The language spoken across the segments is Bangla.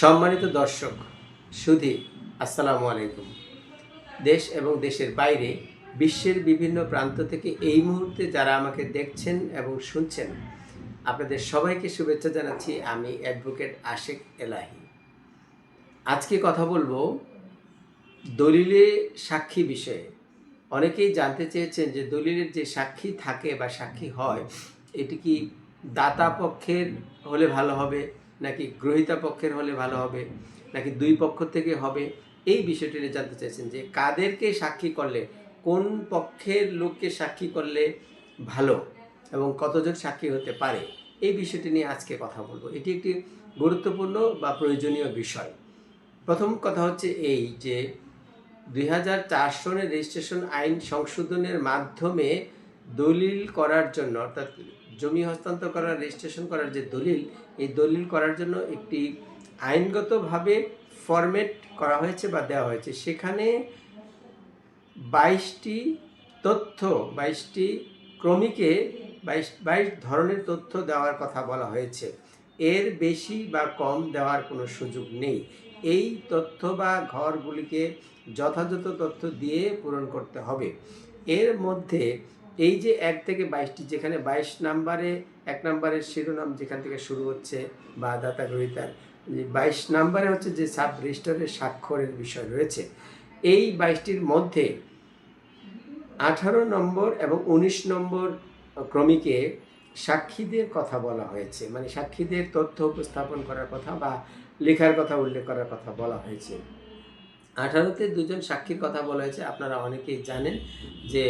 সম্মানিত দর্শক, সুধী, আসসালামু আলাইকুম। দেশ এবং দেশের বাইরে, বিশ্বের বিভিন্ন প্রান্ত থেকে এই মুহূর্তে যারা আমাকে দেখছেন এবং শুনছেন, আপনাদের সবাইকে শুভেচ্ছা জানাচ্ছি আমি অ্যাডভোকেট আশেক এলাহি। আজকে কথা বলব দলিলে সাক্ষী বিষয়ে। অনেকেই জানতে চেয়েছেন যে দলিলের যে সাক্ষী থাকে বা সাক্ষী হয়, এটি কি দাতা পক্ষের হলে ভালো হবে? নাকি গ্রহিতা পক্ষের হলে ভালো হবে, নাকি দুই পক্ষ থেকে হবে? এই বিষয়টি নিয়ে জানতে চাইছেন যে কাদেরকে সাক্ষী করলে, কোন পক্ষের লোককে সাক্ষী করলে ভালো এবং কতজন সাক্ষী হতে পারে? এই বিষয়টি নিয়ে আজকে কথা বলব। এটি একটি গুরুত্বপূর্ণ বা প্রয়োজনীয় বিষয়। প্রথম কথা হচ্ছে এই যে দুই হাজার চার সনের রেজিস্ট্রেশন আইন সংশোধনের মাধ্যমে দলিল করার জন্য, অর্থাৎ জমি হস্তান্তর করার রেজিস্ট্রেশন করার যে দলিল, এই দলিল করার জন্য একটি আইনগতভাবে ফরম্যাট করা হয়েছে বা দেওয়া হয়েছে। সেখানে বাইশটি তথ্য, বাইশটি ক্রমিকে বাইশ বাইশ ধরনের তথ্য দেওয়ার কথা বলা হয়েছে। এর বেশি বা কম দেওয়ার কোনো সুযোগ নেই। এই তথ্য বা ঘরগুলিকে যথাযথ তথ্য দিয়ে পূরণ করতে হবে। এর মধ্যে এই যে এক থেকে বাইশটি, যেখানে বাইশ নাম্বারে, এক নাম্বারের শিরোনাম যেখান থেকে শুরু হচ্ছে, বা দাতা গ্রহিতার বাইশ নাম্বারে হচ্ছে যে সাব রেজিস্টারের স্বাক্ষরের বিষয় রয়েছে। এই বাইশটির মধ্যে আঠারো নম্বর এবং উনিশ নম্বর ক্রমিকে সাক্ষীদের কথা বলা হয়েছে। মানে সাক্ষীদের তথ্য উপস্থাপন করার কথা বা লেখার কথা উল্লেখ করার কথা বলা হয়েছে। আঠারোতে দুজন সাক্ষীর কথা বলা হয়েছে। আপনারা অনেকেই জানেন যে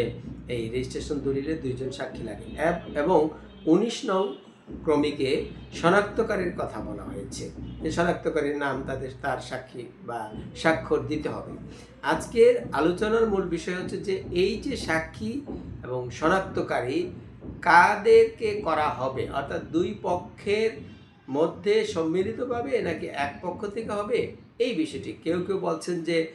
এই রেজিস্ট্রেশন দলিলে দুইজন সাক্ষী লাগে। এব- এবং উনিশ নং ক্রমিকে শনাক্তকারীর কথা বলা হয়েছে। যে শনাক্তকারীর নাম তাদের, তার সাক্ষী বা স্বাক্ষর দিতে হবে। আজকের আলোচনার মূল বিষয় হচ্ছে যে এই যে সাক্ষী এবং শনাক্তকারী কাদেরকে করা হবে? অর্থাৎ দুই পক্ষের মধ্যে সম্মিলিতভাবে নাকি এক পক্ষ থেকে হবে? এই বিষয়টি কেউ কেউ বলছেন যে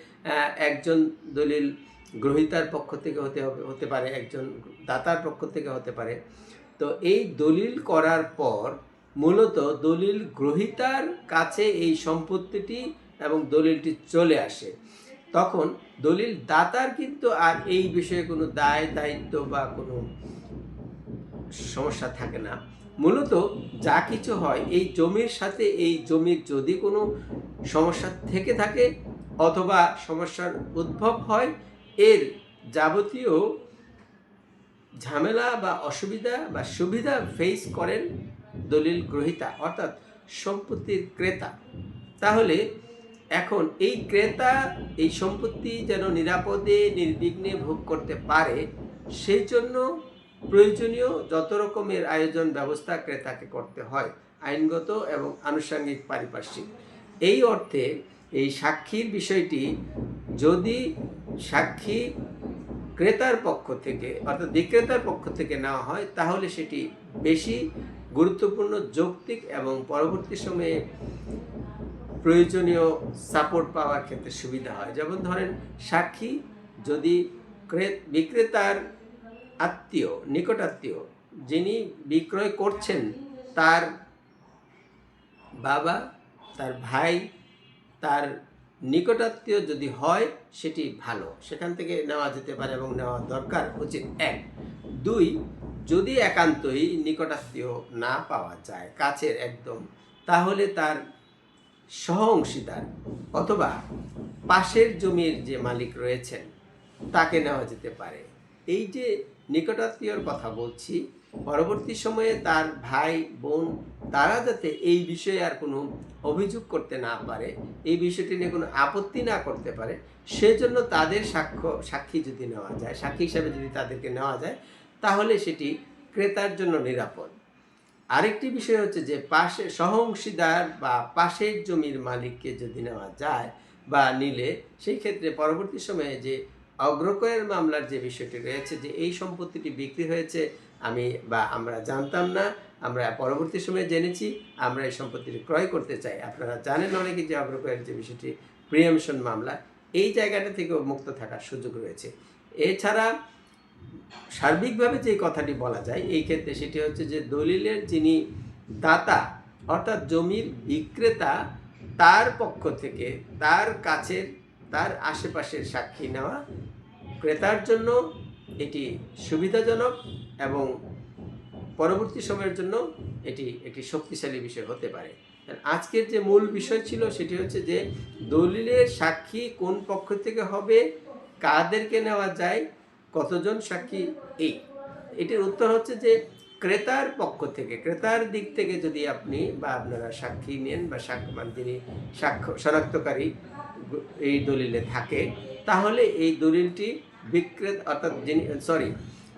একজন দলিল গ্রহিতার পক্ষ থেকে হতে হবে, হতে পারে একজন দাতার পক্ষ থেকে হতে পারে। তো এই দলিল করার পর মূলত দলিল গ্রহিতার কাছে এই সম্পত্তিটি এবং দলিলটি চলে আসে। তখন দলিল দাতার কিন্তু আর এই বিষয়ে কোনো দায়, দায়িত্ব বা কোনো সমস্যা থাকে না। মূলত যা কিছু হয়, এই জমির সাথে এই জমির যদি কোনো সমস্যা থেকে থাকে অথবা সমস্যার উদ্ভব হয় এর যাবতীয় ঝামেলা বা অসুবিধা বা সুবিধা ফেস করেন দলিল গ্রহিতা, অর্থাৎ সম্পত্তির ক্রেতা। তাহলে এখন এই ক্রেতা এই সম্পত্তি যেন নিরাপদে, নির্বিঘ্নে ভোগ করতে পারে, সেই জন্য প্রয়োজনীয় যত রকমের আয়োজন ব্যবস্থা ক্রেতাকে করতে হয়, আইনগত এবং আনুষঙ্গিক, পারিপার্শ্বিক। এই অর্থে এই সাক্ষীর বিষয়টি যদি সাক্ষী ক্রেতার পক্ষ থেকে, অর্থাৎ বিক্রেতার পক্ষ থেকে নেওয়া হয়, তাহলে সেটি বেশি গুরুত্বপূর্ণ, যৌক্তিক এবং পরবর্তী সময়ে প্রয়োজনীয় সাপোর্ট পাওয়ার ক্ষেত্রে সুবিধা হয়। যেমন ধরেন, সাক্ষী যদি ক্রে- বিক্রেতার আত্মীয় নিকটাত্মীয় যিনি বিক্রয় করছেন, তার বাবা, তার ভাই তার নিকটাত্মীয় যদি হয়, সেটি ভালো। সেখান থেকে নেওয়া যেতে পারে এবং নেওয়া দরকার উচিত এক। দুই, যদি একান্তই নিকটাত্মীয় না পাওয়া যায়, কাছের একদম, তাহলে তার সহ অংশীদার অথবা পাশের জমির যে মালিক রয়েছেন, তাকে নেওয়া যেতে পারে। এই যে নিকটাত্মীয়র কথা বলছি পরবর্তী সময়ে তার ভাই, বোন তারা যাতে এই বিষয়ে আর কোনো অভিযোগ করতে না পারে, এই বিষয়টি নিয়ে কোনো আপত্তি না করতে পারে, সেজন্য তাদের সাক্ষ্য, সাক্ষী যদি নেওয়া যায়, সাক্ষী হিসাবে যদি তাদেরকে নেওয়া যায়, তাহলে সেটি ক্রেতার জন্য নিরাপদ। আরেকটি বিষয় হচ্ছে যে পাশে সহ অংশীদার বা পাশের জমির মালিককে যদি নেওয়া যায় বা নিলে, সেই ক্ষেত্রে পরবর্তী সময়ে যে অগ্রকয়ের মামলার যে বিষয়টি রয়েছে যে এই সম্পত্তিটি বিক্রি হয়েছে, আমি বা আমরা জানতাম না, আমরা পরবর্তী সময়ে জেনেছি, আমরা এই সম্পত্তিটি ক্রয় করতে চাই। আপনারা জানেন অনেকে যে অগ্রকয়ের যে বিষয়টি প্রিয়ামশন মামলা, এই জায়গাটা থেকেও মুক্ত থাকার সুযোগ রয়েছে। এছাড়া সার্বিকভাবে যে কথাটি বলা যায়, এই ক্ষেত্রে সেটি হচ্ছে যে দলিলের যিনি দাতা, অর্থাৎ জমির বিক্রেতা, তার পক্ষ থেকে, তার কাছের তার আশেপাশের সাক্ষী নেওয়া ক্রেতার জন্য এটি সুবিধাজনক এবং পরবর্তী সময়ের জন্য এটি একটি শক্তিশালী বিষয় হতে পারে। আজকের যে মূল বিষয় ছিল সেটি হচ্ছে যে দলিলের সাক্ষী কোন পক্ষ থেকে হবে, কাদেরকে নেওয়া যায়, কতজন সাক্ষী, এই। এটির উত্তর হচ্ছে যে ক্রেতার পক্ষ থেকে, ক্রেতার দিক থেকে যদি আপনি বা আপনারা সাক্ষী নেন বা মানে যিনি সাক্ষ্য শনাক্তকারী এই দলিলে থাকে, তাহলে এই দলিলটি বিক্রেতা অর্থাৎ যিনি, সরি,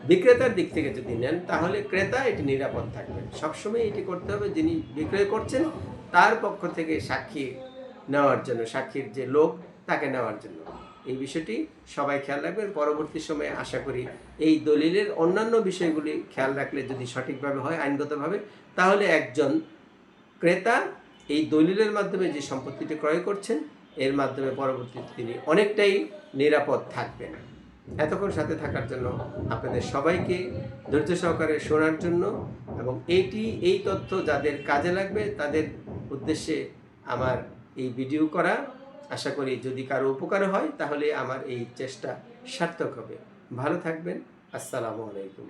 বিক্রেতার দিক থেকে যদি নেন, তাহলে ক্রেতা এটি নিরাপদ থাকবে সবসময় এটি করতে হবে যিনি বিক্রয় করছেন, তার পক্ষ থেকে সাক্ষী নেওয়ার জন্য, সাক্ষীর যে লোক, তাকে নেওয়ার জন্য। এই বিষয়টি সবাই খেয়াল রাখবেন। পরবর্তী সময়ে আশা করি এই দলিলের অন্যান্য বিষয়গুলি খেয়াল রাখলে যদি সঠিকভাবে হয়, আইনগতভাবে, তাহলে একজন ক্রেতা এই দলিলের মাধ্যমে যে সম্পত্তিটি ক্রয় করছেন, এর মাধ্যমে পরবর্তীতে তিনি অনেকটাই নিরাপদ থাকবেন। এতক্ষণ সাথে থাকার জন্য আপনাদের সবাইকে ধৈর্য সহকারে শোনার জন্য এবং এইটি এই তথ্য যাদের কাজে লাগবে, তাদের উদ্দেশ্যে আমার এই ভিডিও করা। আশা করি যদি কারও উপকার হয়, তাহলে আমার এই চেষ্টা সার্থক হবে। ভালো থাকবেন। আসসালামু আলাইকুম।